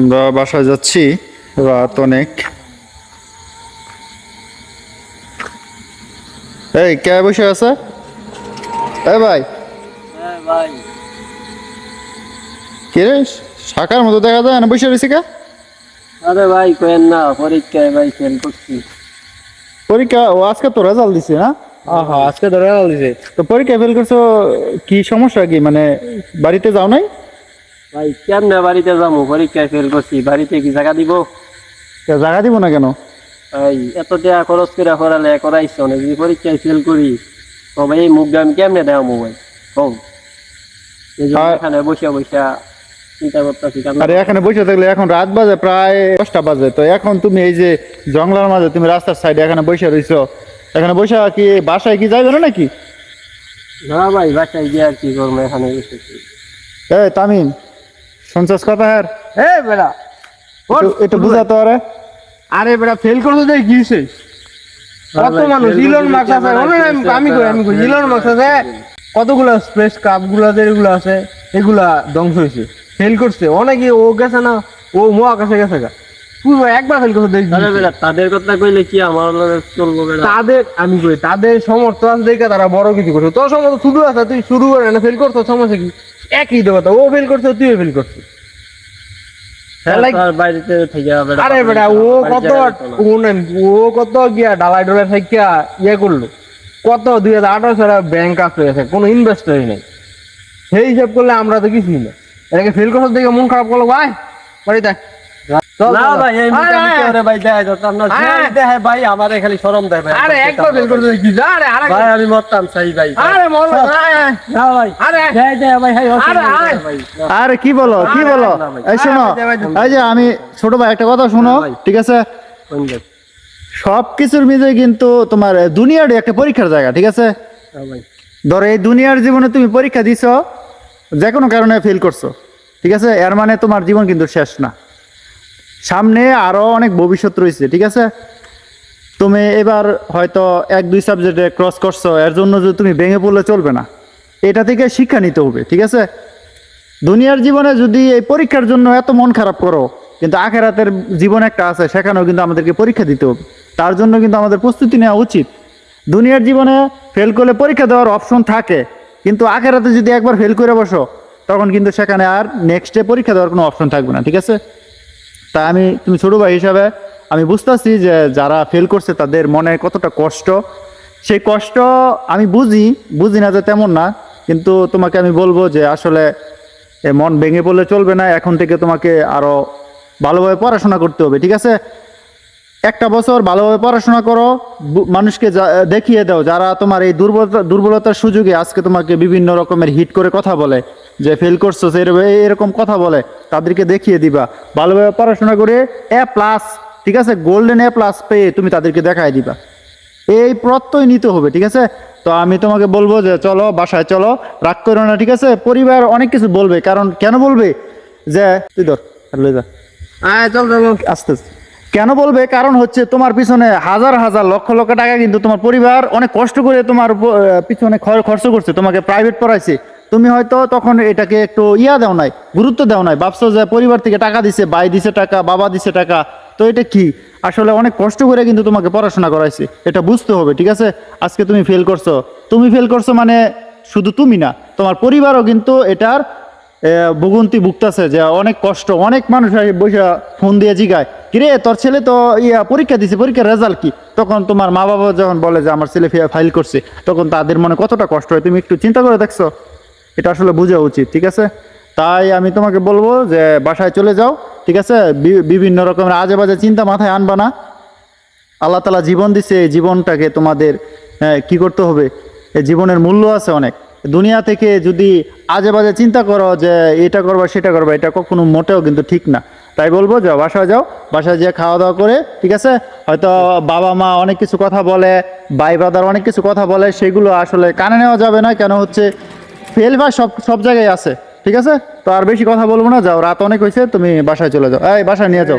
আমরা বাসায় যাচ্ছি রাত অনেক। এই কে বসে আছে? এই ভাই। হ্যাঁ কে রে শাখার মতো দেখা যায় না? বসে রয়েছে কে? আরে ভাই কেন না? পরীক্ষায় ভাই ফেল করছি। পরীক্ষা? ও আজকে তো রেজাল্ট দিছে না? আহা আজকে ধরে দিছে। তো পরীক্ষা ফেল করছ কি সমস্যা কি? মানে বাড়িতে যাও নাই? ভাই কেমনে বাড়িতে যাব? পরীক্ষায় ফেল করছি। বাড়িতে কি জায়গা দিব? কে জায়গা দিব না কেন? ভাই এত টাকা খরচ করে করালে করাইছ না যদি পরীক্ষায় ফেল করি তবে এই মুখ আমি কেমনে দেওয়া ভাই কম এই জন্য আর- এখানে বসে বসে চিন্তা করতেছি আরে এখানে বসে থাকলে এখন রাত বাজে প্রায় দশটা বাজে। তো এখন তুমি এই যে জঙ্গলার মাঝে তুমি রাস্তার সাইডে এখানে বসে রইছো এখানে বসে কি বাসায় কি যাইবে না নাকি? না ভাই বাসায় গিয়ে আর কি করব এখানে বসেছি এই তামিম শুনছস কথা হ্যার এ বেড়া এটা বুঝাতে আরে আরে বেড়া ফেল করতে দেয় কি কত মানুষ ইলন মার্কস আছে। আমি কই আমি কই? ইলন মার্কস আছে কতগুলো স্পেস কাপগুলা যেগুলো আছে এগুলা ধ্বংস হয়েছে ফেল করছে। অনেকে ও গেছে না ও মহাকাশে গেছে গা। পুরো একবার ফেল করতে দেয় কি আরে হইছে? বেটা তাদের কথা কইলে কি আমার চলবো বেটা? তাদের আমি কই তাদের সমর্থ আছে দেখে তারা বড় কিছু করছে। তোর সমর্থ শুরু আছে তুই শুরু করে না ফেল করছ সমস্যা কি? একই তো কথা ও ফেল করছে তুইও ফেল করছিস। আরে বেটা ও কত। ও গিয়া ডালাই ডলাই থাকিয়া ইয়ে করল। কত দুই হাজার আঠারো সালে ব্যাংক কাজ হয়ে গেছে কোনো ইনভেস্টরই নেই। সেই হিসাব করলে আমরা তো কিছুই না। এটাকে ফেল করার দেখে মন খারাপ করল ভাই বাড়িতে না চল, ভাই এই আরে, মুখে আমি আরে, করে ভাই দেখাই যাচ্ছি না আরে। ভাই আমারে খালি শরম দেয় ভাই আরে একবার ফেল করতে কি আরে আরে। ভাই আমি মরতাম চাই ভাই আরে মর না, আরে, আরে, না ভাই আরে। দেখাই দেয় ভাই হাই আরে, আরে। কি বলো কি বলো? এই শোনো এই যে আমি ছোট ভাই একটা কথা শোনো ঠিক আছে? কোন দেখ সব কিছুর মিজে কিন্তু তোমার দুনিয়ার একটা পরীক্ষার জায়গা ঠিক আছে? ধরো এই দুনিয়ার জীবনে তুমি পরীক্ষা দিছো যে কোনো কারণে ফেল করছ ঠিক আছে? এর মানে তোমার জীবন কিন্তু শেষ না। সামনে আরও অনেক ভবিষ্যৎ রয়েছে, ঠিক আছে? তুমি এবার হয়তো এক, দুই সাবজেক্টে ক্রস করছ, এর জন্য যদি তুমি ভেঙে পড়লে চলবে না। এটা থেকে শিক্ষা নিতে হবে, ঠিক আছে? দুনিয়ার জীবনে যদি এই পরীক্ষার জন্য এত মন খারাপ করো, কিন্তু আখেরাতের জীবন একটা আছে, সেখানেও কিন্তু আমাদেরকে পরীক্ষা দিতে হবে। তার জন্য কিন্তু আমাদের প্রস্তুতি নেওয়া উচিত। দুনিয়ার জীবনে ফেল করলে পরীক্ষা দেওয়ার অপশন থাকে, কিন্তু আখেরাতে যদি একবার ফেল করে বসো, তখন কিন্তু সেখানে আর নেক্সটে পরীক্ষা দেওয়ার কোনো অপশন থাকবে না, ঠিক আছে? তা আমি, তুমি ছোটো ভাই হিসাবে আমি বুঝতেছি যে যারা ফেল করছে তাদের মনে কতটা কষ্ট। সেই কষ্ট আমি বুঝি বুঝি না যে তেমন না, কিন্তু তোমাকে আমি বলব যে আসলে মন ভেঙে পড়লে চলবে না, এখন থেকে তোমাকে আরও ভালোভাবে পড়াশোনা করতে হবে, ঠিক আছে? একটা বছর ভালোভাবে পড়াশোনা করো মানুষকে দেখিয়ে দাও যারা তোমার এই দুর্বলতা দুর্বলতার সুযোগে আজকে তোমাকে বিভিন্ন রকমের হিট করে কথা বলে যে ফেল করছ এরকম এরকম কথা বলে তাদেরকে দেখিয়ে দিবা। ভালোভাবে পড়াশোনা করে এ প্লাস ঠিক আছে? গোল্ডেন এ প্লাস পেয়ে তুমি তাদেরকে দেখায় দিবা। এই প্রত্যয় নিতে হবে ঠিক আছে? তো আমি তোমাকে বলব যে চলো বাসায় চলো রাগ করো না ঠিক আছে? পরিবার অনেক কিছু বলবে কারণ কেন বলবে? যে তুই ধর আর লয়ে যা। আয় চল চল। আস্তে আস্তে। কেন বলবে? কারণ হচ্ছে তোমার পিছনে হাজার হাজার লক্ষ লক্ষ টাকা কিন্তু তোমার পরিবার অনেক কষ্ট করে তোমার পিছনে খর- খরচ করছে, তোমাকে প্রাইভেট পড়াইছে। তুমি হয়তো তখন এটাকে একটু ইয়া দাও নাই, গুরুত্ব দাও নাই, ভাবছ যে পরিবার থেকে টাকা দিছে, ভাই দিছে টাকা, বাবা দিছে টাকা, তো এটা কি? আসলে অনেক কষ্ট করে কিন্তু তোমাকে পড়াশোনা করাইছে, এটা বুঝতে হবে, ঠিক আছে? আজকে তুমি ফেল করছ। তুমি ফেল করছ মানে শুধু তুমি না, তোমার পরিবারও কিন্তু এটার ভুগন্তি ভুগতাছে যে অনেক কষ্ট, অনেক মানুষ বসে ফোন দিয়ে জিগায়। কিরে তোর ছেলে তো ইয়া পরীক্ষা দিছে পরীক্ষার রেজাল্ট কি? তখন তোমার মা বাবা যখন বলে যে আমার ছেলে ফাইল করছে তখন তাদের মনে কতটা কষ্ট হয়? তুমি একটু চিন্তা করে দেখছ। এটা আসলে বোঝা উচিত ঠিক আছে? তাই আমি তোমাকে বলব যে বাসায় চলে যাও ঠিক আছে? বিভিন্ন রকমের আজে বাজে চিন্তা মাথায় আনবা না। আল্লাহ তালা জীবন দিছে এই জীবনটাকে তোমাদের হ্যাঁ, কি করতে হবে? এই জীবনের মূল্য আছে অনেক। দুনিয়া থেকে যদি আজে বাজে চিন্তা করো যে এটা করবা সেটা করবা এটা কখনো মোটেও কিন্তু ঠিক না। তাই বলব, যাও, বাসায় যাও, বাসায় যেয়ে খাওয়া দাওয়া করে, ঠিক আছে? হয়তো বাবা মা অনেক কিছু কথা বলে, ভাই ব্রাদার অনেক কিছু কথা বলে, সেগুলো আসলে কানে নেওয়া যাবে না, কেন হচ্ছে ফেল বা সব সব জায়গায় আছে, ঠিক আছে? তো আর বেশি কথা বলব না, যাও, রাত অনেক হয়েছে, তুমি বাসায় চলে যাও। এই, বাসায় নিয়ে যাও।